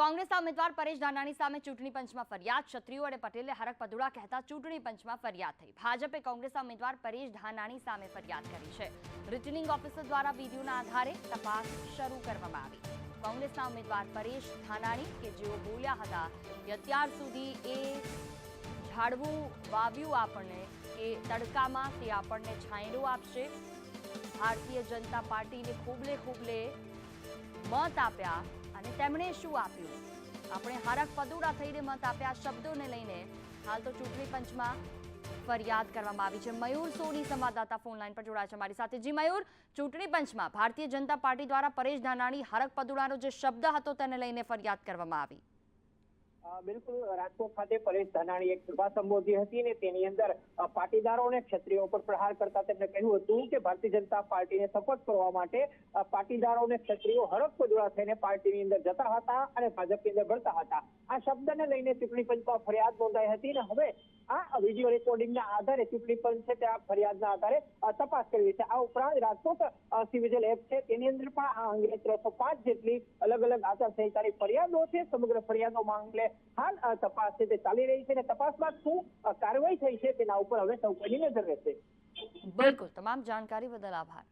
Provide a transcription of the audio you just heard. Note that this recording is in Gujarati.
કોંગ્રેસના ઉમેદવાર પરેશ ધાનાણી સામે ચૂંટણી પંચમાં ફરિયાદ. ક્ષત્રિયો અને પટેલે હરક પદુડા કહેતા ચૂંટણી પંચમાં ફરિયાદ થઈ. ભાજપે કોંગ્રેસના ઉમેદવાર પરેશ ધાનાણી સામે ફરિયાદ કરી છે. રિટર્નિંગ ઓફિસર દ્વારા વિડીયોના આધારે તપાસ શરૂ કરવામાં આવી. કોંગ્રેસના ઉમેદવાર પરેશ ધાનાણી, કે જેઓ બોલ્યા હતા કે અત્યાર સુધી એ ઝાડવું વાવ્યું આપણને, કે તડકામાં તે આપણને છાંયડો આપશે. ભારતીય જનતા પાર્ટીને ખૂબલે ખૂબલે મત આપ્યા અને તેમણે શું આપ્યું? આપણે હરક પદુડા થઈને મત આપ્યા શબ્દોને લઈને હાલ તો ચૂંટણી પંચમાં ફરિયાદ કરવામાં આવી છે. મયુર સોની સંવાદદાતા ફોન લાઈન પર જોડાયા છે મારી સાથે. જી મયુર, ચૂંટણી પંચમાં ભારતીય જનતા પાર્ટી દ્વારા પરેશ ધાનાણી હરક પદુડાનો જે શબ્દ હતો તેને લઈને ફરિયાદ કરવામાં આવી. બિલકુલ રાજકોટ ખાતે પરેશ ધાનાણી એક સભા સંબોધી હતી ને તેની અંદર પાટીદારો અને ક્ષત્રિયો પર પ્રહાર કરતા તેમણે કહ્યું હતું કે ભારતીય જનતા પાર્ટીને સપોર્ટ કરવા માટે પાટીદારો અને ક્ષત્રિયો હરખ પદુડા થઈને પાર્ટીની અંદર જતા હતા અને ભાજપની અંદર ભળતા હતા. આ શબ્દને લઈને ચૂંટણી પંચમાં ફરિયાદ નોંધાઈ હતી અને હવે આ વીડિયો રેકોર્ડિંગના આધારે ચૂંટણી પંચ છે તે આ ફરિયાદના આધારે તપાસ કરવી છે. આ ઉપરાંત રાજકોટ સિવિજલ એપ છે, તેની અંદર પણ આ અંગે ત્રણસો પાંચ જેટલી અલગ અલગ આચારસંહિતાની ફરિયાદો છે. સમગ્ર ફરિયાદો મામલે હાલ તપાસ છે તે ચાલી રહી છે અને તપાસ બાદ શું કાર્યવાહી થઈ છે તેના ઉપર હવે સૌ કોઈની નજર રહેશે બિલકુલ. તમામ જાણકારી બદલ આભાર.